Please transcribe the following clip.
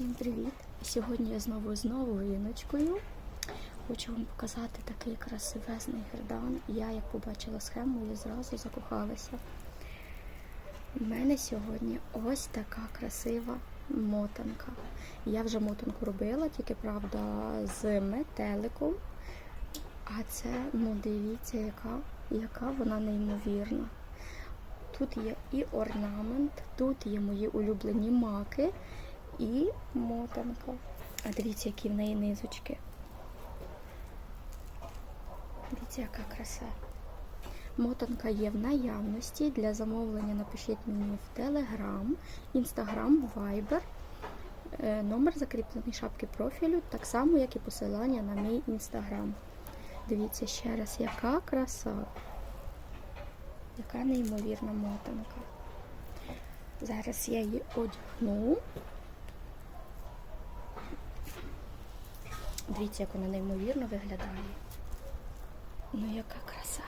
Всім привіт! Сьогодні я знову з новою віночкою. Хочу вам показати такий красивезний гердан. Я, як побачила схему, я зразу закохалася. У мене сьогодні ось така красива мотанка. Я вже мотанку робила, тільки правда з метеликом. А це, ну дивіться, яка, яка вона неймовірна. Тут є і орнамент, тут є мої улюблені маки і мотанка. А дивіться, які в неї низочки. Дивіться, яка краса. Мотанка є в наявності. Для замовлення напишіть мені в Telegram, Instagram, Viber. Е, Номер закріплений шапки профілю, так само, як і посилання на мій інстаграм. Дивіться ще раз, яка краса. Яка неймовірна мотанка. Зараз я її одягну. Дивіться, як вона неймовірно виглядає. Ну, яка краса.